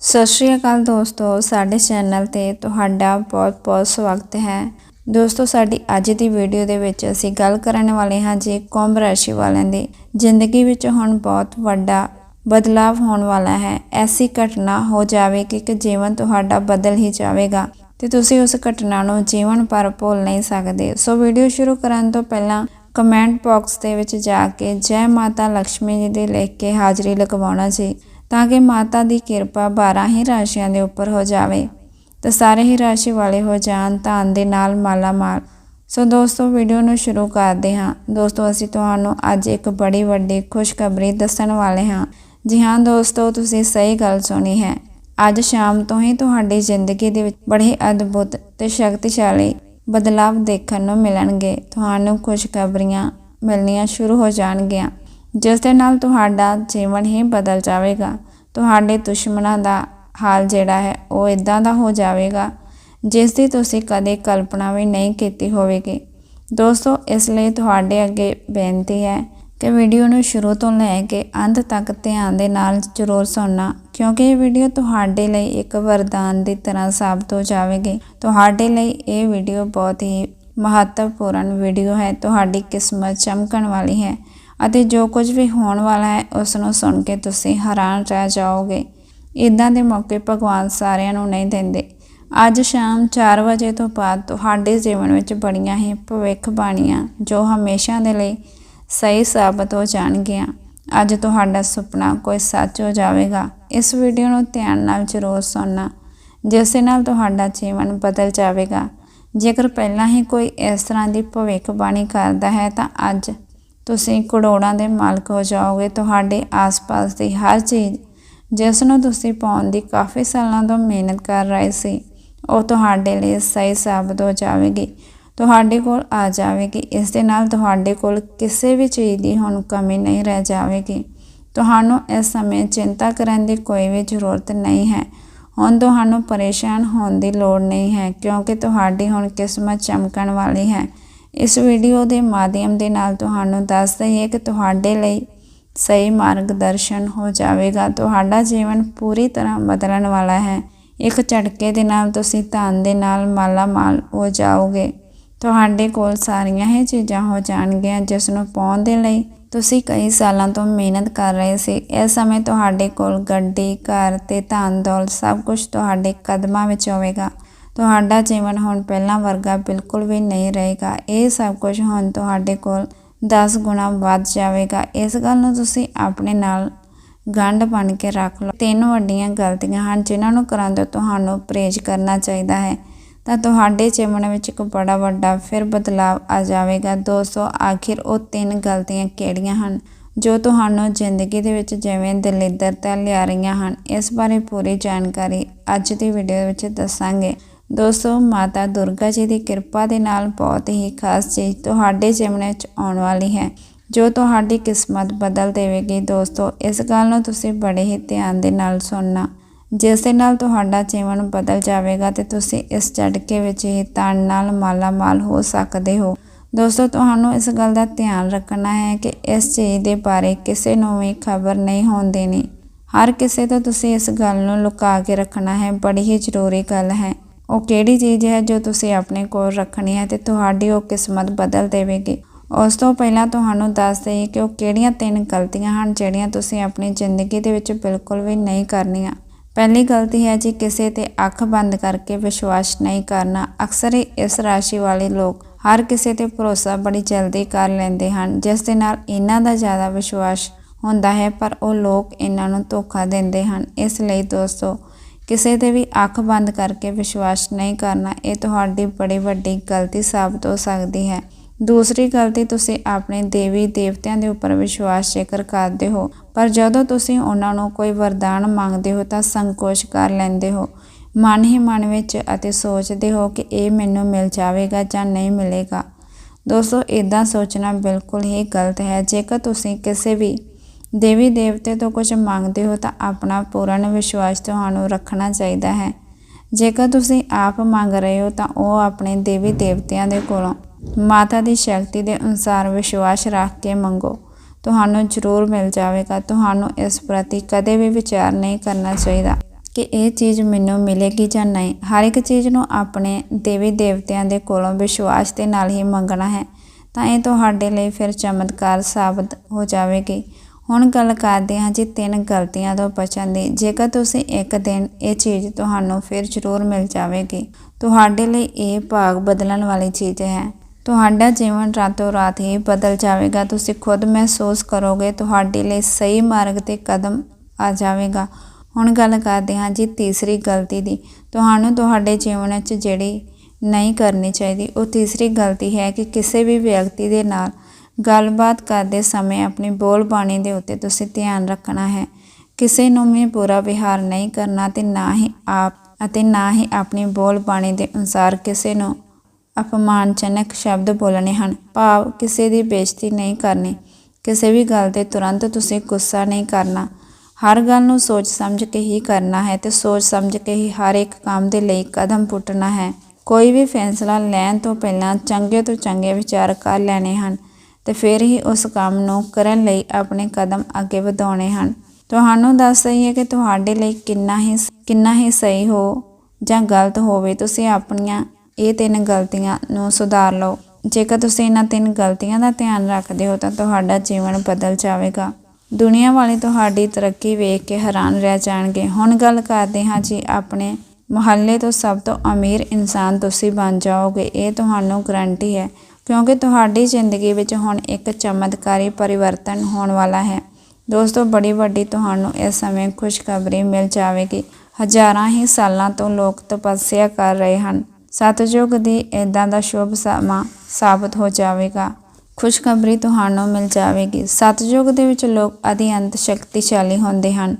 ਸਤਿ ਸ਼੍ਰੀ ਅਕਾਲ ਦੋਸਤੋ, ਸਾਡੇ ਚੈਨਲ ਤੇ ਤੁਹਾਡਾ ਬਹੁਤ-ਬਹੁਤ ਸਵਾਗਤ ਹੈ। ਦੋਸਤੋ, ਸਾਡੀ ਅੱਜ ਦੀ ਵੀਡੀਓ ਦੇ ਵਿੱਚ ਅਸੀਂ ਗੱਲ ਕਰਨ ਵਾਲੇ ਹਾਂ ਜੀ ਕੁੰਭ ਰਾਸ਼ੀ ਵਾਲਿਆਂ ਦੀ। ਜ਼ਿੰਦਗੀ ਵਿੱਚ ਹੁਣ ਬਹੁਤ ਵੱਡਾ ਬਦਲਾਵ ਹੋਣ ਵਾਲਾ ਹੈ। ਐਸੀ ਘਟਨਾ ਹੋ ਜਾਵੇਗੀ ਕਿ ਜੀਵਨ ਤੁਹਾਡਾ ਬਦਲ ਹੀ ਜਾਵੇਗਾ ਤੇ ਤੁਸੀਂ ਉਸ ਘਟਨਾ ਨੂੰ ਜੀਵਨ ਭਰ ਭੁੱਲ ਨਹੀਂ ਸਕਦੇ। ਸੋ ਵੀਡੀਓ ਸ਼ੁਰੂ ਕਰਨ ਤੋਂ ਪਹਿਲਾਂ ਕਮੈਂਟ ਬਾਕਸ ਦੇ ਵਿੱਚ ਜਾ ਕੇ ਜੈ ਮਾਤਾ ਲక్ష్ਮੀ ਜੀ ਦੇ ਲਿਖ ਕੇ ਹਾਜ਼ਰੀ ਲਗਵਾਉਣਾ ਜੀ। ਤਾਂ ਕਿ ਮਾਤਾ ਦੀ ਕਿਰਪਾ 12 ਹੀ ਰਾਸ਼ੀਆਂ ਦੇ ਉੱਪਰ ਹੋ ਜਾਵੇ। ਤਾਂ ਸਾਰੇ ਹੀ ਰਾਸ਼ੀ ਵਾਲੇ ਹੋ ਜਾਣ ਧਨ ਦੇ ਨਾਲ ਮਾਲਾ ਮਾਲ ਸੋ ਦੋਸਤੋ, ਵੀਡੀਓ ਨੂੰ ਸ਼ੁਰੂ ਕਰਦੇ ਹਾਂ। ਦੋਸਤੋ, ਅਸੀਂ ਤੁਹਾਨੂੰ ਅੱਜ ਇੱਕ ਬੜੀ ਵੱਡੀ ਖੁਸ਼ਖਬਰੀ ਦੱਸਣ ਵਾਲੇ ਹਾਂ। ਜੀ ਹਾਂ ਦੋਸਤੋ, ਤੁਸੀਂ ਸਹੀ ਗੱਲ ਸੁਣੀ ਹੈ। ਅੱਜ ਸ਼ਾਮ ਤੋਂ ਹੀ ਤੁਹਾਡੀ ਜ਼ਿੰਦਗੀ ਦੇ ਵਿੱਚ ਬੜੇ ਅਦਭੁਤ ਤੇ ਸ਼ਕਤੀਸ਼ਾਲੀ ਬਦਲਾਵ ਦੇਖਣ ਨੂੰ ਮਿਲਣਗੇ। ਤੁਹਾਨੂੰ ਖੁਸ਼ਖਬਰੀਆਂ ਮਿਲਣੀਆਂ ਸ਼ੁਰੂ ਹੋ ਜਾਣਗੀਆਂ। ਜਿਸ ਦੇ ਨਾਲ ਤੁਹਾਡਾ ਜੀਵਨ ਹੀ ਬਦਲ ਜਾਵੇਗਾ। ਤੁਹਾਡੇ ਦੁਸ਼ਮਣਾਂ ਦਾ ਹਾਲ ਜਿਹੜਾ ਹੈ, ਉਹ ਇਦਾਂ ਦਾ ਹੋ ਜਾਵੇਗਾ, ਜਿਸ ਦੀ ਤੁਸੀਂ ਕਦੇ ਕਲਪਨਾ ਵੀ ਨਹੀਂ ਕੀਤੀ ਹੋਵੇਗੀ। ਦੋਸਤੋ, ਇਸ ਲਈ ਤੁਹਾਡੇ ਅੱਗੇ ਬੇਨਤੀ ਹੈ ਕਿ ਵੀਡੀਓ ਨੂੰ ਸ਼ੁਰੂ ਤੋਂ ਲੈ ਕੇ ਅੰਤ ਤੱਕ ਧਿਆਨ ਦੇ ਨਾਲ ਜ਼ਰੂਰ ਸੁਣਨਾ, ਕਿਉਂਕਿ ਇਹ ਵੀਡੀਓ ਤੁਹਾਡੇ ਲਈ ਇੱਕ ਵਰਦਾਨ ਦੀ ਤਰ੍ਹਾਂ ਸਾਬਤ ਹੋ ਜਾਵੇਗੀ। ਤੁਹਾਡੇ ਲਈ ਇਹ ਵੀਡੀਓ ਬਹੁਤ ਹੀ ਮਹੱਤਵਪੂਰਨ ਵੀਡੀਓ ਹੈ, ਤੁਹਾਡੀ ਕਿਸਮਤ ਚਮਕਣ ਵਾਲੀ ਹੈ। ਅਤੇ ਜੋ ਕੁਝ ਵੀ ਹੋਣ ਵਾਲਾ ਹੈ ਉਸ ਨੂੰ ਸੁਣ ਕੇ ਤੁਸੀਂ ਹੈਰਾਨ ਰਹਿ ਜਾਓਗੇ। ਇਦਾਂ ਦੇ ਮੌਕੇ ਭਗਵਾਨ ਸਾਰਿਆਂ ਨੂੰ ਨਹੀਂ ਦਿੰਦੇ। ਅੱਜ ਸ਼ਾਮ 4 ਵਜੇ ਤੋਂ ਬਾਅਦ ਤੁਹਾਡੇ ਜੀਵਨ ਵਿੱਚ ਬੜੀਆਂ ਹੀ ਭਵਿੱਖ ਬਾਣੀਆਂ ਜੋ ਹਮੇਸ਼ਾ ਦੇ ਲਈ ਸਹੀ ਸਾਬਤ ਹੋ ਜਾਣਗੀਆਂ। ਅੱਜ ਤੁਹਾਡਾ ਸੁਪਨਾ ਕੋਈ ਸੱਚ ਹੋ ਜਾਵੇਗਾ। ਇਸ ਵੀਡੀਓ ਨੂੰ ਧਿਆਨ ਨਾਲ ਜ਼ਰੂਰ ਸੁਣਨਾ, ਜਿਸ ਨਾਲ ਤੁਹਾਡਾ ਜੀਵਨ ਬਦਲ ਜਾਵੇਗਾ। ਜੇਕਰ ਪਹਿਲਾਂ ਹੀ ਕੋਈ ਇਸ ਤਰ੍ਹਾਂ ਦੀ ਭਵਿੱਖ ਬਾਣੀ ਕਰਦਾ ਹੈ ਤਾਂ ਅੱਜ ਤੁਸੀਂ ਕਰੋੜਾਂ ਦੇ ਮਾਲਕ ਹੋ ਜਾਓਗੇ, ਤੁਹਾਡੇ ਆਸ-ਪਾਸ ਦੀ ਹਰ ਚੀਜ਼, ਜਿਸ ਨੂੰ ਤੁਸੀਂ ਪਾਉਣ ਦੀ ਕਾਫੀ ਸਾਲਾਂ ਤੋਂ ਮਿਹਨਤ ਕਰ ਰਹੇ ਸੀ, ਉਹ ਤੁਹਾਡੇ ਲਈ ਸਹੀ ਸਾਬਤ ਹੋ ਜਾਵੇਗੀ। ਤੁਹਾਡੇ ਕੋਲ ਆ ਜਾਵੇਗੀ, ਇਸ ਦੇ ਨਾਲ ਤੁਹਾਡੇ ਕੋਲ ਕਿਸੇ ਵੀ ਚੀਜ਼ ਦੀ ਹੁਣ ਕਮੀ ਨਹੀਂ ਰਹਿ ਜਾਵੇਗੀ। ਤੁਹਾਨੂੰ ਇਸ ਸਮੇਂ ਚਿੰਤਾ ਕਰਨ ਦੀ ਕੋਈ ਵੀ ਜ਼ਰੂਰਤ ਨਹੀਂ ਹੈ। ਹੁਣ ਤੁਹਾਨੂੰ ਪਰੇਸ਼ਾਨ ਹੋਣ ਦੀ ਲੋੜ ਨਹੀਂ ਹੈ, ਕਿਉਂਕਿ ਤੁਹਾਡੀ ਹੁਣ ਕਿਸਮਤ ਚਮਕਣ ਵਾਲੀ ਹੈ। ਇਸ ਵੀਡੀਓ ਦੇ ਮਾਧਿਅਮ ਦੇ ਨਾਲ ਤੁਹਾਨੂੰ ਦੱਸ ਦਈਏ ਕਿ ਤੁਹਾਡੇ ਲਈ ਸਹੀ ਮਾਰਗਦਰਸ਼ਨ ਹੋ ਜਾਵੇਗਾ। ਤੁਹਾਡਾ ਜੀਵਨ ਪੂਰੀ ਤਰ੍ਹਾਂ ਬਦਲਣ ਵਾਲਾ ਹੈ। ਇੱਕ ਝਟਕੇ ਦੇ ਨਾਲ ਤੁਸੀਂ ਧਨ ਦੇ ਨਾਲ ਮਾਲਾ ਮਾਲ ਹੋ ਜਾਓਗੇ। ਤੁਹਾਡੇ ਕੋਲ ਸਾਰੀਆਂ ਹੀ ਚੀਜ਼ਾਂ ਹੋ ਜਾਣਗੀਆਂ ਜਿਸ ਨੂੰ ਪਾਉਣ ਦੇ ਲਈ ਤੁਸੀਂ ਕਈ ਸਾਲਾਂ ਤੋਂ ਮਿਹਨਤ ਕਰ ਰਹੇ ਸੀ। ਇਸ ਸਮੇਂ ਤੁਹਾਡੇ ਕੋਲ ਗੱਡੀ, ਘਰ ਤੇ ਧਨ ਦੌਲਤ ਸਭ ਕੁਝ ਤੁਹਾਡੇ ਕਦਮਾਂ ਵਿੱਚ ਹੋਵੇਗਾ। ਤੁਹਾਡਾ ਜੀਵਨ ਹੁਣ ਪਹਿਲਾਂ ਵਰਗਾ ਬਿਲਕੁਲ ਵੀ ਨਹੀਂ ਰਹੇਗਾ। ਇਹ ਸਭ ਕੁਝ ਹੁਣ ਤੁਹਾਡੇ ਕੋਲ 10 ਗੁਣਾ ਵੱਧ ਜਾਵੇਗਾ। ਇਸ ਗੱਲ ਨੂੰ ਤੁਸੀਂ ਆਪਣੇ ਨਾਲ ਗੰਢ ਬਣ ਕੇ ਰੱਖ ਲਓ। ਤਿੰਨ ਵੱਡੀਆਂ ਗਲਤੀਆਂ ਹਨ ਜਿਨ੍ਹਾਂ ਨੂੰ ਕਰਨ ਤੋਂ ਤੁਹਾਨੂੰ ਪਰਹੇਜ਼ ਕਰਨਾ ਚਾਹੀਦਾ ਹੈ। ਤਾਂ ਤੁਹਾਡੇ ਜੀਵਨ ਵਿੱਚ ਇੱਕ ਬੜਾ ਵੱਡਾ ਫਿਰ ਬਦਲਾਵ ਆ ਜਾਵੇਗਾ। ਦੋਸਤੋ ਆਖਿਰ ਉਹ ਤਿੰਨ ਗਲਤੀਆਂ ਕਿਹੜੀਆਂ ਹਨ ਜੋ ਤੁਹਾਨੂੰ ਜ਼ਿੰਦਗੀ ਦੇ ਵਿੱਚ ਜਿਵੇਂ ਦਲਿੱਦਰਤਾ ਲਿਆ ਰਹੀਆਂ ਹਨ। ਇਸ ਬਾਰੇ ਪੂਰੀ ਜਾਣਕਾਰੀ ਅੱਜ ਦੀ ਵੀਡੀਓ ਵਿੱਚ ਦੱਸਾਂਗੇ। ਦੋਸਤੋ, ਮਾਤਾ ਦੁਰਗਾ ਜੀ ਦੀ ਕਿਰਪਾ ਦੇ ਨਾਲ ਬਹੁਤ ਹੀ ਖਾਸ ਚੀਜ਼ ਤੁਹਾਡੇ ਜੀਵਨ ਵਿੱਚ ਆਉਣ ਵਾਲੀ ਹੈ, ਜੋ ਤੁਹਾਡੀ ਕਿਸਮਤ ਬਦਲ ਦੇਵੇਗੀ। ਦੋਸਤੋ, ਇਸ ਗੱਲ ਨੂੰ ਤੁਸੀਂ ਬੜੇ ਹੀ ਧਿਆਨ ਦੇ ਨਾਲ ਸੁਣਨਾ। ਜਿਸ ਦੇ ਨਾਲ ਤੁਹਾਡਾ ਜੀਵਨ ਬਦਲ ਜਾਵੇਗਾ ਤੇ ਤੁਸੀਂ ਇਸ ਝਟਕੇ ਵਿੱਚ ਹੀ ਤਨ ਨਾਲ ਮਾਲਾਮਾਲ ਹੋ ਸਕਦੇ ਹੋ। ਦੋਸਤੋ, ਤੁਹਾਨੂੰ ਇਸ ਗੱਲ ਦਾ ਧਿਆਨ ਰੱਖਣਾ ਹੈ ਕਿ ਇਸ ਚੀਜ਼ ਦੇ ਬਾਰੇ ਕਿਸੇ ਨੂੰ ਵੀ ਖਬਰ ਨਹੀਂ ਹੋਣ ਦੇਣੀ ਹਰ ਕਿਸੇ ਤੋਂ ਤੁਸੀਂ ਇਸ ਗੱਲ ਨੂੰ ਲੁਕਾ ਕੇ ਰੱਖਣਾ ਹੈ, ਬੜੀ ਹੀ ਜ਼ਰੂਰੀ ਗੱਲ ਹੈ। ਉਹ ਕਿਹੜੀ ਚੀਜ਼ ਹੈ ਜੋ ਤੁਸੀਂ ਆਪਣੇ ਕੋਲ ਰੱਖਣੀ ਹੈ ਤੇ ਤੁਹਾਡੀ ਉਹ ਕਿਸਮਤ ਬਦਲ ਦੇਵੇਗੀ? ਉਸ ਤੋਂ ਪਹਿਲਾਂ ਤੁਹਾਨੂੰ ਦੱਸ ਦਈਏ ਕਿ ਉਹ ਕਿਹੜੀਆਂ ਤਿੰਨ ਗਲਤੀਆਂ ਹਨ ਜਿਹੜੀਆਂ ਤੁਸੀਂ ਆਪਣੀ ਜ਼ਿੰਦਗੀ ਦੇ ਵਿੱਚ ਬਿਲਕੁਲ ਵੀ ਨਹੀਂ ਕਰਨੀਆਂ। ਪਹਿਲੀ ਗਲਤੀ ਹੈ ਜੀ ਕਿਸੇ ਤੇ ਅੱਖ ਬੰਦ ਕਰਕੇ ਵਿਸ਼ਵਾਸ ਨਹੀਂ ਕਰਨਾ। ਅਕਸਰ ਹੀ ਇਸ ਰਾਸ਼ੀ ਵਾਲੇ ਲੋਕ ਹਰ ਕਿਸੇ ਤੇ ਭਰੋਸਾ ਬੜੀ ਜਲਦੀ ਕਰ ਲੈਂਦੇ ਹਨ, ਜਿਸ ਦੇ ਨਾਲ ਇਹਨਾਂ ਦਾ ਜ਼ਿਆਦਾ ਵਿਸ਼ਵਾਸ ਹੁੰਦਾ ਹੈ, ਪਰ ਉਹ ਲੋਕ ਇਹਨਾਂ ਨੂੰ ਧੋਖਾ ਦਿੰਦੇ ਹਨ। ਇਸ ਲਈ ਦੋਸਤੋ ਕਿਸੇ ਤੇ ਵੀ ਅੱਖ ਬੰਦ ਕਰਕੇ ਵਿਸ਼ਵਾਸ ਨਹੀਂ ਕਰਨਾ, ਇਹ ਤੁਹਾਡੀ ਬੜੀ ਵੱਡੀ ਗਲਤੀ ਸਾਬਤ ਹੋ ਸਕਦੀ ਹੈ। ਦੂਸਰੀ ਗਲਤੀ, ਤੁਸੀਂ ਆਪਣੇ ਦੇਵੀ ਦੇਵਤਿਆਂ ਦੇ ਉੱਪਰ ਵਿਸ਼ਵਾਸ ਜੇਕਰ ਕਰਦੇ ਹੋ, ਪਰ ਜਦੋਂ ਤੁਸੀਂ ਉਹਨਾਂ ਨੂੰ ਕੋਈ ਵਰਦਾਨ ਮੰਗਦੇ ਹੋ ਤਾਂ ਸੰਕੋਚ ਕਰ ਲੈਂਦੇ ਹੋ। ਮਨ ਹੀ ਮਨ ਵਿੱਚ ਅਤੇ ਸੋਚਦੇ ਹੋ ਕਿ ਇਹ ਮੈਨੂੰ ਮਿਲ ਜਾਵੇਗਾ ਜਾਂ ਨਹੀਂ ਮਿਲੇਗਾ। ਦੋਸਤੋ ਇਦਾਂ ਸੋਚਣਾ ਬਿਲਕੁਲ ਹੀ ਗਲਤ ਹੈ। ਜੇਕਰ ਤੁਸੀਂ ਕਿਸੇ ਵੀ ਦੇਵੀ ਦੇਵਤੇ ਤੋਂ ਕੁਝ ਮੰਗਦੇ ਹੋ ਤਾਂ ਆਪਣਾ ਪੂਰਨ ਵਿਸ਼ਵਾਸ ਤੁਹਾਨੂੰ ਰੱਖਣਾ ਚਾਹੀਦਾ ਹੈ। ਜੇਕਰ ਤੁਸੀਂ ਆਪ ਮੰਗ ਰਹੇ ਹੋ ਤਾਂ ਉਹ ਆਪਣੇ ਦੇਵੀ ਦੇਵਤਿਆਂ ਦੇ ਕੋਲੋਂ, ਮਾਤਾ ਦੀ ਸ਼ਕਤੀ ਦੇ ਅਨੁਸਾਰ ਵਿਸ਼ਵਾਸ ਰੱਖ ਕੇ ਮੰਗੋ। ਤੁਹਾਨੂੰ ਜ਼ਰੂਰ ਮਿਲ ਜਾਵੇਗਾ। ਤੁਹਾਨੂੰ ਇਸ ਪ੍ਰਤੀ ਕਦੇ ਵੀ ਵਿਚਾਰ ਨਹੀਂ ਕਰਨਾ ਚਾਹੀਦਾ ਕਿ ਇਹ ਚੀਜ਼ ਮੈਨੂੰ ਮਿਲੇਗੀ ਜਾਂ ਨਹੀਂ। ਹਰ ਇੱਕ ਚੀਜ਼ ਨੂੰ ਆਪਣੇ ਦੇਵੀ ਦੇਵਤਿਆਂ ਦੇ ਕੋਲੋਂ ਵਿਸ਼ਵਾਸ ਦੇ ਨਾਲ ਹੀ ਮੰਗਣਾ ਹੈ ਤਾਂ ਇਹ ਤੁਹਾਡੇ ਲਈ ਫਿਰ ਚਮਤਕਾਰ ਸਾਬਤ ਹੋ ਜਾਵੇਗੀ। ਹੁਣ ਗੱਲ ਕਰਦੇ ਹਾਂ ਜੀ ਤਿੰਨ ਗਲਤੀਆਂ ਤੋਂ ਬਚਣ ਦੀ। ਜੇਕਰ ਤੁਸੀਂ ਇੱਕ ਦਿਨ ਇਹ ਚੀਜ਼ ਤੁਹਾਨੂੰ ਫਿਰ ਜ਼ਰੂਰ ਮਿਲ ਜਾਵੇਗੀ। ਤੁਹਾਡੇ ਲਈ ਇਹ ਭਾਗ ਬਦਲਣ ਵਾਲੀ ਚੀਜ਼ ਹੈ। ਤੁਹਾਡਾ ਜੀਵਨ ਰਾਤੋਂ ਰਾਤ ਹੀ ਬਦਲ ਜਾਵੇਗਾ। ਤੁਸੀਂ ਖੁਦ ਮਹਿਸੂਸ ਕਰੋਗੇ ਤੁਹਾਡੇ ਲਈ ਸਹੀ ਮਾਰਗ ਤੇ ਕਦਮ ਆ ਜਾਵੇਗਾ। ਹੁਣ ਗੱਲ ਕਰਦੇ ਹਾਂ ਜੀ ਤੀਸਰੀ ਗਲਤੀ ਦੀ। ਤੁਹਾਨੂੰ ਤੁਹਾਡੇ ਜੀਵਨ ਵਿੱਚ ਜਿਹੜੀ ਨਹੀਂ ਕਰਨੀ ਚਾਹੀਦੀ, ਉਹ ਤੀਸਰੀ ਗਲਤੀ ਹੈ ਕਿ ਕਿਸੇ ਵੀ ਵਿਅਕਤੀ ਦੇ ਨਾਲ ਗੱਲਬਾਤ ਕਰਦੇ ਸਮੇਂ ਆਪਣੀ ਬੋਲ ਬਾਣੀ ਦੇ ਉੱਤੇ ਤੁਸੀਂ ਧਿਆਨ ਰੱਖਣਾ ਹੈ। ਕਿਸੇ ਨੂੰ ਵੀ ਬੁਰਾ ਵਿਹਾਰ ਨਹੀਂ ਕਰਨਾ ਤੇ ਨਾ ਹੀ ਆਪ ਅਤੇ ਨਾ ਹੀ ਆਪਣੀ ਬੋਲ ਬਾਣੀ ਦੇ ਅਨੁਸਾਰ ਕਿਸੇ ਨੂੰ ਅਪਮਾਨਜਨਕ ਸ਼ਬਦ ਬੋਲਣੇ ਹਨ। ਭਾਵ ਕਿਸੇ ਦੀ ਬੇਇੱਜ਼ਤੀ ਨਹੀਂ ਕਰਨੀ, ਕਿਸੇ ਵੀ ਗੱਲ ਤੇ ਤੁਰੰਤ ਤੁਸੀਂ ਗੁੱਸਾ ਨਹੀਂ ਕਰਨਾ। ਹਰ ਗੱਲ ਨੂੰ ਸੋਚ ਸਮਝ ਕੇ ਹੀ ਕਰਨਾ ਹੈ ਤੇ ਸੋਚ ਸਮਝ ਕੇ ਹੀ ਹਰ ਇੱਕ ਕੰਮ ਦੇ ਲਈ ਕਦਮ ਪੁੱਟਣਾ ਹੈ। ਕੋਈ ਵੀ ਫੈਸਲਾ ਲੈਣ ਤੋਂ ਪਹਿਲਾਂ ਚੰਗੇ ਤੋਂ ਚੰਗੇ ਵਿਚਾਰ ਕਰ ਲੈਣੇ ਹਨ। ਤੇ ਫਿਰ ਹੀ ਉਸ ਕੰਮ ਨੂੰ ਕਰਨ ਲਈ ਆਪਣੇ ਕਦਮ ਅੱਗੇ ਵਧਾਉਣੇ ਹਨ। ਤੁਹਾਨੂੰ ਦੱਸ ਰਹੀ ਹੈ ਕਿ ਤੁਹਾਡੇ ਲਈ ਕਿੰਨਾ ਹੀ ਕਿੰਨਾ ਹੀ ਸਹੀ ਹੋ ਜਾਂ ਗਲਤ ਹੋਵੇ, ਤੁਸੀਂ ਆਪਣੀਆਂ ਇਹ ਤਿੰਨ ਗਲਤੀਆਂ ਨੂੰ ਸੁਧਾਰ ਲਓ। ਜੇਕਰ ਤੁਸੀਂ ਇਹਨਾਂ ਤਿੰਨ ਗਲਤੀਆਂ ਦਾ ਧਿਆਨ ਰੱਖਦੇ ਹੋ ਤਾਂ ਤੁਹਾਡਾ ਜੀਵਨ ਬਦਲ ਜਾਵੇਗਾ। ਦੁਨੀਆ ਵਾਲੇ ਤੁਹਾਡੀ ਤਰੱਕੀ ਵੇਖ ਕੇ ਹੈਰਾਨ ਰਹਿ ਜਾਣਗੇ। ਹੁਣ ਗੱਲ ਕਰਦੇ ਹਾਂ ਜੀ ਆਪਣੇ ਮੁਹੱਲੇ ਤੋਂ ਸਭ ਤੋਂ ਅਮੀਰ ਇਨਸਾਨ ਤੁਸੀਂ ਬਣ ਜਾਓਗੇ। ਇਹ ਤੁਹਾਨੂੰ ਗਰੰਟੀ ਹੈ। ਕਿਉਂਕਿ ਤੁਹਾਡੀ ਜ਼ਿੰਦਗੀ ਵਿੱਚ ਹੁਣ ਇੱਕ ਚਮਤਕਾਰੀ ਪਰਿਵਰਤਨ ਹੋਣ ਵਾਲਾ ਹੈ। ਦੋਸਤੋ, ਬੜੀ ਵੱਡੀ ਤੁਹਾਨੂੰ ਇਸ ਸਮੇਂ ਖੁਸ਼ਖਬਰੀ ਮਿਲ ਜਾਵੇਗੀ। ਹਜ਼ਾਰਾਂ ਹੀ ਸਾਲਾਂ ਤੋਂ ਲੋਕ ਤਪੱਸਿਆ ਕਰ ਰਹੇ ਹਨ। ਸਤਜੁਗ ਦੀ ਇਦਾਂ ਦਾ ਸ਼ੁਭ ਸਮਾਂ ਸਾਬਤ ਹੋ ਜਾਵੇਗਾ। ਖੁਸ਼ਖਬਰੀ ਤੁਹਾਨੂੰ ਮਿਲ ਜਾਵੇਗੀ। ਸਤਜੁਗ ਦੇ ਵਿੱਚ ਲੋਕ ਅਧਿਅੰਤ ਸ਼ਕਤੀਸ਼ਾਲੀ ਹੁੰਦੇ ਹਨ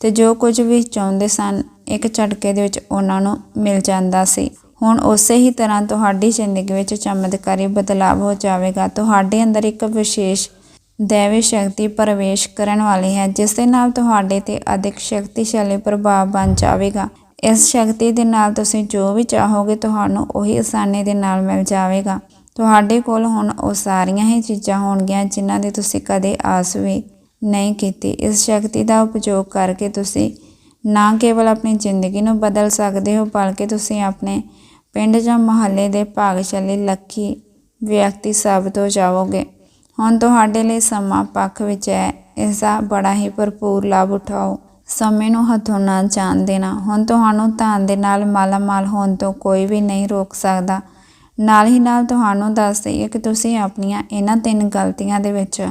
ਤੇ ਜੋ ਕੁਝ ਵੀ ਚਾਹੁੰਦੇ ਸਨ, ਇੱਕ ਝਟਕੇ ਦੇ ਵਿੱਚ ਉਹਨਾਂ ਨੂੰ ਮਿਲ ਜਾਂਦਾ ਸੀ। ਹੁਣ ਉਸੇ ਹੀ ਤਰ੍ਹਾਂ ਤੁਹਾਡੀ ਜ਼ਿੰਦਗੀ ਵਿੱਚ ਚਮਤਕਾਰੀ ਬਦਲਾਅ ਹੋ ਜਾਵੇਗਾ। ਤੁਹਾਡੇ ਅੰਦਰ ਇੱਕ ਵਿਸ਼ੇਸ਼ ਦੇਵੀ ਸ਼ਕਤੀ ਪ੍ਰਵੇਸ਼ ਕਰਨ ਵਾਲੀ ਹੈ, ਜਿਸ ਦੇ ਨਾਲ ਤੁਹਾਡੇ ਤੇ ਅਧਿਕ ਸ਼ਕਤੀਸ਼ਾਲੀ ਪ੍ਰਭਾਵ ਬਣ ਜਾਵੇਗਾ। ਇਸ ਸ਼ਕਤੀ ਦੇ ਨਾਲ ਤੁਸੀਂ ਜੋ ਵੀ ਚਾਹੋਗੇ, ਤੁਹਾਨੂੰ ਉਹੀ ਆਸਾਨੀ ਦੇ ਨਾਲ ਮਿਲ ਜਾਵੇਗਾ। ਤੁਹਾਡੇ ਕੋਲ ਹੁਣ ਉਹ ਸਾਰੀਆਂ ਹੀ ਚੀਜ਼ਾਂ ਹੋਣਗੀਆਂ, ਜਿਨ੍ਹਾਂ ਦੀ ਤੁਸੀਂ ਕਦੇ ਆਸ ਵੀ ਨਹੀਂ ਕੀਤੀ। ਇਸ ਸ਼ਕਤੀ ਦਾ ਉਪਯੋਗ ਕਰਕੇ ਤੁਸੀਂ ਨਾ ਕੇਵਲ ਆਪਣੀ ਜ਼ਿੰਦਗੀ ਨੂੰ ਬਦਲ ਸਕਦੇ ਹੋ, ਬਲਕਿ ਤੁਸੀਂ ਆਪਣੇ ਪਿੰਡ ਜਾਂ ਮੁਹੱਲੇ ਦੇ ਭਾਗਸ਼ਾਲੀ ਲੱਕੀ ਵਿਅਕਤੀ ਸਾਬਤ ਹੋ ਜਾਵੋਗੇ। ਹੁਣ ਤੁਹਾਡੇ ਲਈ ਸਮਾਂ ਪੱਖ ਵਿੱਚ ਹੈ। ਇਸ ਦਾ ਬੜਾ ਹੀ ਭਰਪੂਰ ਲਾਭ ਉਠਾਓ। ਸਮੇਂ ਨੂੰ ਹੱਥੋਂ ਨਾ ਜਾਣ ਦੇਣਾ। ਹੁਣ ਤੁਹਾਨੂੰ ਧਨ ਦੇ ਨਾਲ ਮਾਲਾਮਾਲ ਹੋਣ ਤੋਂ ਕੋਈ ਵੀ ਨਹੀਂ ਰੋਕ ਸਕਦਾ। ਨਾਲ ਹੀ ਨਾਲ ਤੁਹਾਨੂੰ ਦੱਸ ਦਈਏ ਕਿ ਤੁਸੀਂ ਆਪਣੀਆਂ ਇਹਨਾਂ ਤਿੰਨ ਗਲਤੀਆਂ ਦੇ ਵਿੱਚ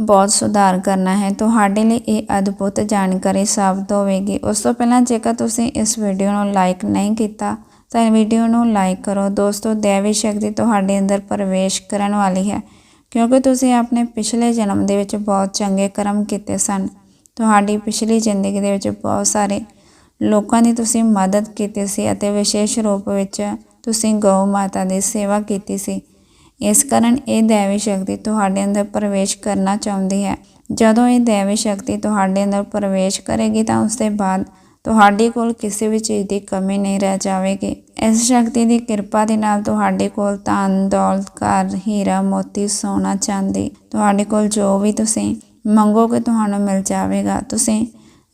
ਬਹੁਤ ਸੁਧਾਰ ਕਰਨਾ ਹੈ। ਤੁਹਾਡੇ ਲਈ ਇਹ ਅਦਭੁਤ ਜਾਣਕਾਰੀ ਸਾਬਤ ਹੋਵੇਗੀ। ਉਸ ਤੋਂ ਪਹਿਲਾਂ ਜੇਕਰ ਤੁਸੀਂ ਇਸ ਵੀਡੀਓ ਨੂੰ ਲਾਈਕ ਨਹੀਂ ਕੀਤਾ ਤਾਂ ਵੀਡੀਓ ਨੂੰ ਲਾਈਕ ਕਰੋ। ਦੋਸਤੋ, ਦੇਵੀ ਸ਼ਕਤੀ ਤੁਹਾਡੇ ਅੰਦਰ ਪ੍ਰਵੇਸ਼ ਕਰਨ ਵਾਲੀ ਹੈ, ਕਿਉਂਕਿ ਤੁਸੀਂ ਆਪਣੇ ਪਿਛਲੇ ਜਨਮ ਦੇ ਵਿੱਚ ਬਹੁਤ ਚੰਗੇ ਕਰਮ ਕੀਤੇ ਸਨ। ਤੁਹਾਡੀ ਪਿਛਲੀ ਜ਼ਿੰਦਗੀ ਦੇ ਵਿੱਚ ਬਹੁਤ ਸਾਰੇ ਲੋਕਾਂ ਦੀ ਤੁਸੀਂ ਮਦਦ ਕੀਤੀ ਸੀ ਅਤੇ ਵਿਸ਼ੇਸ਼ ਰੂਪ ਵਿੱਚ ਤੁਸੀਂ ਗਊ ਮਾਤਾ ਦੀ ਸੇਵਾ ਕੀਤੀ ਸੀ। ਇਸ ਕਾਰਨ ਇਹ ਦੇਵੀ ਸ਼ਕਤੀ ਤੁਹਾਡੇ ਅੰਦਰ ਪ੍ਰਵੇਸ਼ ਕਰਨਾ ਚਾਹੁੰਦੀ ਹੈ। ਜਦੋਂ ਇਹ ਦੇਵੀ ਸ਼ਕਤੀ ਤੁਹਾਡੇ ਅੰਦਰ ਪ੍ਰਵੇਸ਼ ਕਰੇਗੀ ਤਾਂ ਉਸ ਦੇ ਬਾਅਦ ਤੁਹਾਡੇ ਕੋਲ ਕਿਸੇ ਵੀ ਚੀਜ਼ ਦੀ ਕਮੀ ਨਹੀਂ ਰਹਿ ਜਾਵੇਗੀ। ਇਸ ਸ਼ਕਤੀ ਦੀ ਕਿਰਪਾ ਦੇ ਨਾਲ ਤੁਹਾਡੇ ਕੋਲ ਧਨ ਦੌਲਤ ਘਰ ਹੀਰਾ, ਮੋਤੀ, ਸੋਨਾ, ਚਾਂਦੀ, ਤੁਹਾਡੇ ਕੋਲ ਜੋ ਵੀ ਤੁਸੀਂ ਮੰਗੋਗੇ ਤੁਹਾਨੂੰ ਮਿਲ ਜਾਵੇਗਾ। ਤੁਸੀਂ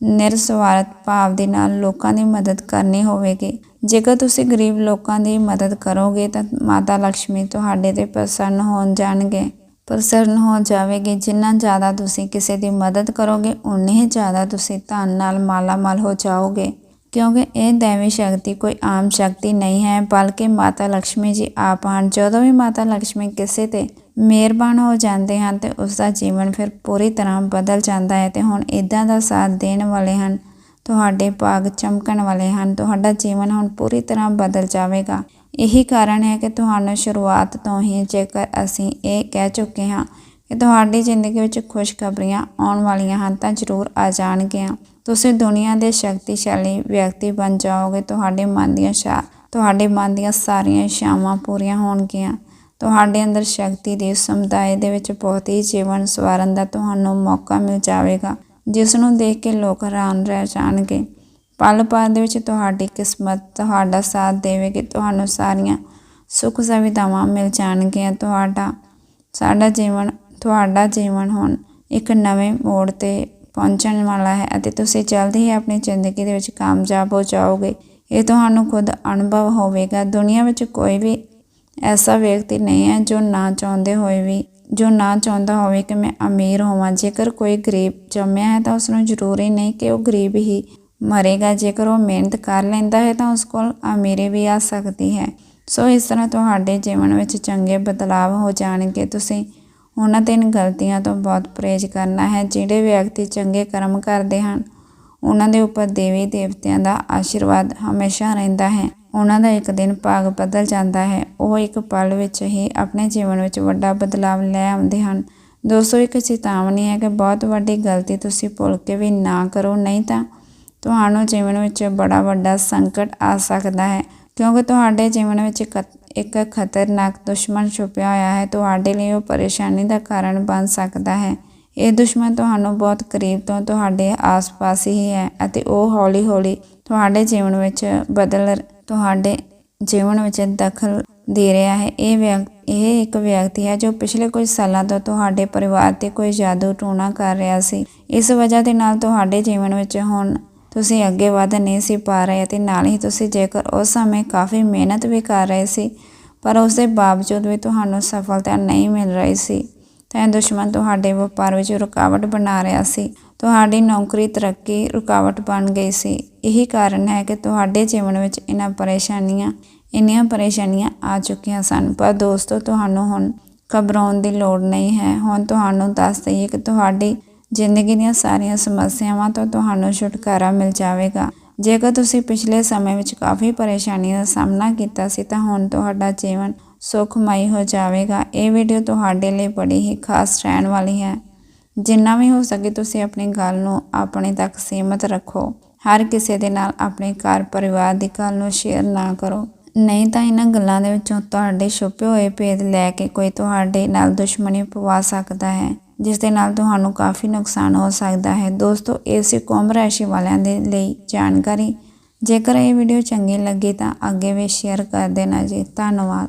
ਨਿਰਸਵਾਰਥ ਭਾਵ ਦੇ ਨਾਲ ਲੋਕਾਂ ਦੀ ਮਦਦ ਕਰਨੀ ਹੋਵੇਗੀ। ਜੇਕਰ ਤੁਸੀਂ ਗਰੀਬ ਲੋਕਾਂ ਦੀ ਮਦਦ ਕਰੋਗੇ ਤਾਂ ਮਾਤਾ ਲక్ష్ਮੀ ਤੁਹਾਡੇ ਤੇ ਪ੍ਰਸੰਨ ਹੋਣ ਜਾਣਗੇ। ਪ੍ਰਸੰਨ ਹੋ ਜਾਵੇਗੀ। ਜਿੰਨਾ ਜ਼ਿਆਦਾ ਤੁਸੀਂ ਕਿਸੇ ਦੀ ਮਦਦ ਕਰੋਗੇ ਉਨੇ ਹੀ ਜ਼ਿਆਦਾ ਤੁਸੀਂ ਧਨ ਨਾਲ ਮਾਲਾਮਾਲ ਹੋ ਜਾਓਗੇ। ਕਿਉਂਕਿ ਇਹ ਦੇਵੀ ਸ਼ਕਤੀ ਕੋਈ ਆਮ ਸ਼ਕਤੀ ਨਹੀਂ ਹੈ, ਬਲਕਿ ਮਾਤਾ ਲక్ష్ਮੀ ਜੀ ਆਪ ਹਨ। ਜਦੋਂ ਵੀ ਮਾਤਾ ਲక్ష్ਮੀ ਕਿਸੇ ਤੇ ਮਿਹਰਬਾਨ ਹੋ ਜਾਂਦੇ ਹਨ, ਤੇ ਉਸ ਦਾ ਜੀਵਨ ਫਿਰ ਪੂਰੀ ਤਰ੍ਹਾਂ ਬਦਲ ਜਾਂਦਾ ਹੈ, ਤੇ ਹੁਣ ਇਦਾਂ ਦਾ ਸਾਥ ਦੇਣ ਵਾਲੇ ਹਨ, ਤੁਹਾਡੇ ਭਾਗ ਚਮਕਣ ਵਾਲੇ ਹਨ, ਤੁਹਾਡਾ ਜੀਵਨ ਹੁਣ ਪੂਰੀ ਤਰ੍ਹਾਂ ਬਦਲ ਜਾਵੇਗਾ। ਇਹੀ ਕਾਰਨ ਹੈ ਕਿ ਤੁਹਾਨੂੰ ਸ਼ੁਰੂਆਤ ਤੋਂ ਹੀ ਜੇਕਰ ਅਸੀਂ ਇਹ ਕਹਿ ਚੁੱਕੇ ਹਾਂ ਕਿ ਤੁਹਾਡੀ ਜ਼ਿੰਦਗੀ ਵਿੱਚ ਖੁਸ਼ਖਬਰੀਆਂ ਆਉਣ ਵਾਲੀਆਂ ਹਨ ਤਾਂ ਜ਼ਰੂਰ ਆ ਜਾਣਗੀਆਂ। ਤੁਸੀਂ ਦੁਨੀਆ ਦੇ ਸ਼ਕਤੀਸ਼ਾਲੀ ਵਿਅਕਤੀ ਬਣ ਜਾਓਗੇ, ਤੁਹਾਡੇ ਮਨ ਦੀਆਂ ਸ਼ਾ, ਤੁਹਾਡੇ ਮਨ ਦੀਆਂ ਸਾਰੀਆਂ ਇੱਛਾਵਾਂ ਪੂਰੀਆਂ ਹੋਣਗੀਆਂ। ਤੁਹਾਡੇ ਅੰਦਰ ਸ਼ਕਤੀ ਦੇ ਸਮੁਦਾਇ ਦੇ ਵਿੱਚ ਬਹੁਤ ਹੀ ਜੀਵਨ ਸਵਾਰਨ ਦਾ ਤੁਹਾਨੂੰ ਮੌਕਾ ਮਿਲ ਜਾਵੇਗਾ, ਜਿਸ ਨੂੰ ਦੇਖ ਕੇ ਲੋਕ ਹੈਰਾਨ ਰਹਿ ਜਾਣਗੇ। ਪਲ ਪਲ ਦੇ ਵਿੱਚ ਤੁਹਾਡੀ ਕਿਸਮਤ ਤੁਹਾਡਾ ਸਾਥ ਦੇਵੇਗੀ, ਤੁਹਾਨੂੰ ਸਾਰੀਆਂ ਸੁੱਖ ਸੁਵਿਧਾਵਾਂ ਮਿਲ ਜਾਣਗੀਆਂ। ਤੁਹਾਡਾ, ਸਾਡਾ ਜੀਵਨ, ਤੁਹਾਡਾ ਜੀਵਨ ਹੁਣ ਇੱਕ ਨਵੇਂ ਮੋੜ ਤੇ ਪਹੁੰਚਣ ਵਾਲਾ ਹੈ ਅਤੇ ਤੁਸੀਂ ਜਲਦੀ ਹੀ ਆਪਣੀ ਜ਼ਿੰਦਗੀ ਦੇ ਵਿੱਚ ਕਾਮਯਾਬ ਹੋ ਜਾਓਗੇ। ਇਹ ਤੁਹਾਨੂੰ ਖੁਦ ਅਨੁਭਵ ਹੋਵੇਗਾ। ਦੁਨੀਆ ਵਿੱਚ ਕੋਈ ਵੀ ਐਸਾ ਵਿਅਕਤੀ ਨਹੀਂ ਹੈ ਜੋ ਨਾ ਚਾਹੁੰਦੇ ਹੋਏ ਵੀ, ਜੋ ਨਾ ਚਾਹੁੰਦਾ ਹੋਵੇ ਕਿ ਮੈਂ ਅਮੀਰ ਹੋਵਾਂ। ਜੇਕਰ ਕੋਈ ਗਰੀਬ ਜੰਮਿਆ ਹੈ ਤਾਂ ਉਸ ਨੂੰ ਜ਼ਰੂਰੀ ਨਹੀਂ ਕਿ ਉਹ ਗਰੀਬ ਹੀ ਮਰੇਗਾ, ਜੇਕਰ ਉਹ ਮਿਹਨਤ ਕਰ ਲੈਂਦਾ ਹੈ ਤਾਂ ਉਸ ਕੋਲ ਅਮੀਰੀ ਵੀ ਆ ਸਕਦੀ ਹੈ। ਸੋ ਇਸ ਤਰ੍ਹਾਂ ਤੁਹਾਡੇ ਜੀਵਨ ਵਿੱਚ ਚੰਗੇ ਬਦਲਾਵ ਹੋ ਜਾਣਗੇ। ਤੁਸੀਂ ਉਹਨਾਂ ਤਿੰਨ ਗਲਤੀਆਂ ਤੋਂ ਬਹੁਤ ਪਰਹੇਜ਼ ਕਰਨਾ ਹੈ, ਜਿਹੜੇ ਵਿਅਕਤੀ ਚੰਗੇ ਕਰਮ ਕਰਦੇ ਹਨ। ਉਹਨਾਂ ਦੇ ਉੱਪਰ ਦੇਵੀ ਦੇਵਤਿਆਂ ਦਾ ਆਸ਼ੀਰਵਾਦ ਹਮੇਸ਼ਾ ਰਹਿੰਦਾ ਹੈ। ਉਹਨਾਂ ਦਾ ਇੱਕ ਦਿਨ ਭਾਗ ਬਦਲ ਜਾਂਦਾ ਹੈ। ਉਹ ਇੱਕ ਪਲ ਵਿੱਚ ਹੀ ਆਪਣੇ ਜੀਵਨ ਵਿੱਚ ਵੱਡਾ ਬਦਲਾਵ ਲੈ ਆਉਂਦੇ ਹਨ। ਦੋਸਤੋ, ਇੱਕ ਚੇਤਾਵਨੀ ਹੈ ਕਿ ਬਹੁਤ ਵੱਡੀ ਗਲਤੀ ਤੁਸੀਂ ਭੁੱਲ ਕੇ ਵੀ ਨਾ ਕਰੋ, ਨਹੀਂ ਤਾਂ ਤੁਹਾਨੂੰ ਜੀਵਨ ਵਿੱਚ ਬੜਾ ਵੱਡਾ ਸੰਕਟ ਆ ਸਕਦਾ ਹੈ। ਕਿਉਂਕਿ ਤੁਹਾਡੇ ਜੀਵਨ ਵਿੱਚ ਇੱਕ ਇੱਕ ਖਤਰਨਾਕ ਦੁਸ਼ਮਣ ਛੁਪਿਆ ਹੋਇਆ ਹੈ। ਤੁਹਾਡੇ ਲਈ ਉਹ ਪਰੇਸ਼ਾਨੀ ਦਾ ਕਾਰਨ ਬਣ ਸਕਦਾ ਹੈ। ਇਹ ਦੁਸ਼ਮਣ ਤੁਹਾਨੂੰ ਬਹੁਤ ਕਰੀਬ ਤੋਂ ਤੁਹਾਡੇ ਆਸ-ਪਾਸ ਹੀ ਹੈ ਅਤੇ ਉਹ ਹੌਲੀ-ਹੌਲੀ ਤੁਹਾਡੇ ਜੀਵਨ ਵਿੱਚ ਬਦਲ ਤੁਹਾਡੇ ਜੀਵਨ ਵਿੱਚ ਦਖਲ ਦੇ ਰਿਹਾ ਹੈ। ਇਹ ਵਿਅਕ ਇਹ ਇੱਕ ਵਿਅਕਤੀ ਹੈ ਜੋ ਪਿਛਲੇ ਕੁਝ ਸਾਲਾਂ ਤੋਂ ਤੁਹਾਡੇ ਪਰਿਵਾਰ ਤੇ ਕੋਈ ਜਾਦੂ ਟੂਣਾ ਕਰ ਰਿਹਾ ਸੀ। ਇਸ ਵਜ੍ਹਾ ਦੇ ਨਾਲ ਤੁਹਾਡੇ ਜੀਵਨ ਵਿੱਚ ਹੁਣ ਤੁਸੀਂ ਅੱਗੇ ਵਧ ਨਹੀਂ ਸੀ ਪਾ ਰਹੇ ਅਤੇ ਨਾਲ ਹੀ ਤੁਸੀਂ ਜੇਕਰ ਉਸ ਸਮੇਂ ਕਾਫੀ ਮਿਹਨਤ ਵੀ ਕਰ ਰਹੇ ਸੀ, ਪਰ ਉਸ ਦੇ ਬਾਵਜੂਦ ਵੀ ਤੁਹਾਨੂੰ ਸਫਲਤਾ ਨਹੀਂ ਮਿਲ ਰਹੀ ਸੀ, ਤਾਂ ਇਹ ਦੁਸ਼ਮਣ ਤੁਹਾਡੇ ਵਪਾਰ ਵਿੱਚ ਰੁਕਾਵਟ ਬਣਾ ਰਿਹਾ ਸੀ। ਤੁਹਾਡੀ ਨੌਕਰੀ ਤਰੱਕੀ ਰੁਕਾਵਟ ਬਣ ਗਈ ਸੀ। ਇਹੀ ਕਾਰਨ ਹੈ ਕਿ ਤੁਹਾਡੇ ਜੀਵਨ ਵਿੱਚ ਇਹਨਾਂ ਪਰੇਸ਼ਾਨੀਆਂ ਇੰਨੀਆਂ ਪਰੇਸ਼ਾਨੀਆਂ ਆ ਚੁੱਕੀਆਂ ਸਨ। ਪਰ ਦੋਸਤੋ, ਤੁਹਾਨੂੰ ਹੁਣ ਘਬਰਾਉਣ ਦੀ ਲੋੜ ਨਹੀਂ ਹੈ। ਹੁਣ ਤੁਹਾਨੂੰ ਦੱਸ ਦਈਏ ਕਿ ਤੁਹਾਡੀ ਜ਼ਿੰਦਗੀ ਦੀਆਂ ਸਾਰੀਆਂ ਸਮੱਸਿਆਵਾਂ ਤੋਂ ਤੁਹਾਨੂੰ ਛੁਟਕਾਰਾ ਮਿਲ ਜਾਵੇਗਾ। ਜੇਕਰ ਤੁਸੀਂ ਪਿਛਲੇ ਸਮੇਂ ਵਿੱਚ ਕਾਫੀ ਪਰੇਸ਼ਾਨੀਆਂ ਦਾ ਸਾਹਮਣਾ ਕੀਤਾ ਸੀ, ਤਾਂ ਹੁਣ ਤੁਹਾਡਾ ਜੀਵਨ ਸੁਖਮਈ ਹੋ ਜਾਵੇਗਾ। ਇਹ ਵੀਡੀਓ ਤੁਹਾਡੇ ਲਈ ਬੜੀ ਹੀ ਖਾਸ ਰਹਿਣ ਵਾਲੀ ਹੈ। ਜਿੰਨਾ ਵੀ ਹੋ ਸਕੇ ਤੁਸੀਂ ਆਪਣੀ ਗੱਲ ਨੂੰ ਆਪਣੇ ਤੱਕ ਸੀਮਤ ਰੱਖੋ। ਹਰ ਕਿਸੇ ਦੇ ਨਾਲ ਆਪਣੇ ਘਰ ਪਰਿਵਾਰ ਦੀ ਗੱਲ ਨੂੰ ਸ਼ੇਅਰ ਨਾ ਕਰੋ। ਨਹੀਂ ਤਾਂ ਇਹਨਾਂ ਗੱਲਾਂ ਦੇ ਵਿੱਚੋਂ ਤੁਹਾਡੇ ਛੁਪੇ ਹੋਏ ਭੇਦ ਲੈ ਕੇ ਕੋਈ ਤੁਹਾਡੇ ਨਾਲ ਦੁਸ਼ਮਣੀ ਪਵਾ ਸਕਦਾ ਹੈ। ਜਿਸ ਦੇ ਨਾਲ ਤੁਹਾਨੂੰ ਕਾਫੀ ਨੁਕਸਾਨ ਹੋ ਸਕਦਾ ਹੈ। ਦੋਸਤੋ, ਇਹ ਸੀ ਕੁੰਭ ਰਾਸ਼ੀ ਵਾਲਿਆਂ ਦੇ ਲਈ ਜਾਣਕਾਰੀ। ਜੇਕਰ ਇਹ ਵੀਡੀਓ ਚੰਗੀ ਲੱਗੀ ਤਾਂ ਅੱਗੇ ਵੀ ਸ਼ੇਅਰ ਕਰ ਦੇਣਾ ਜੀ। ਧੰਨਵਾਦ।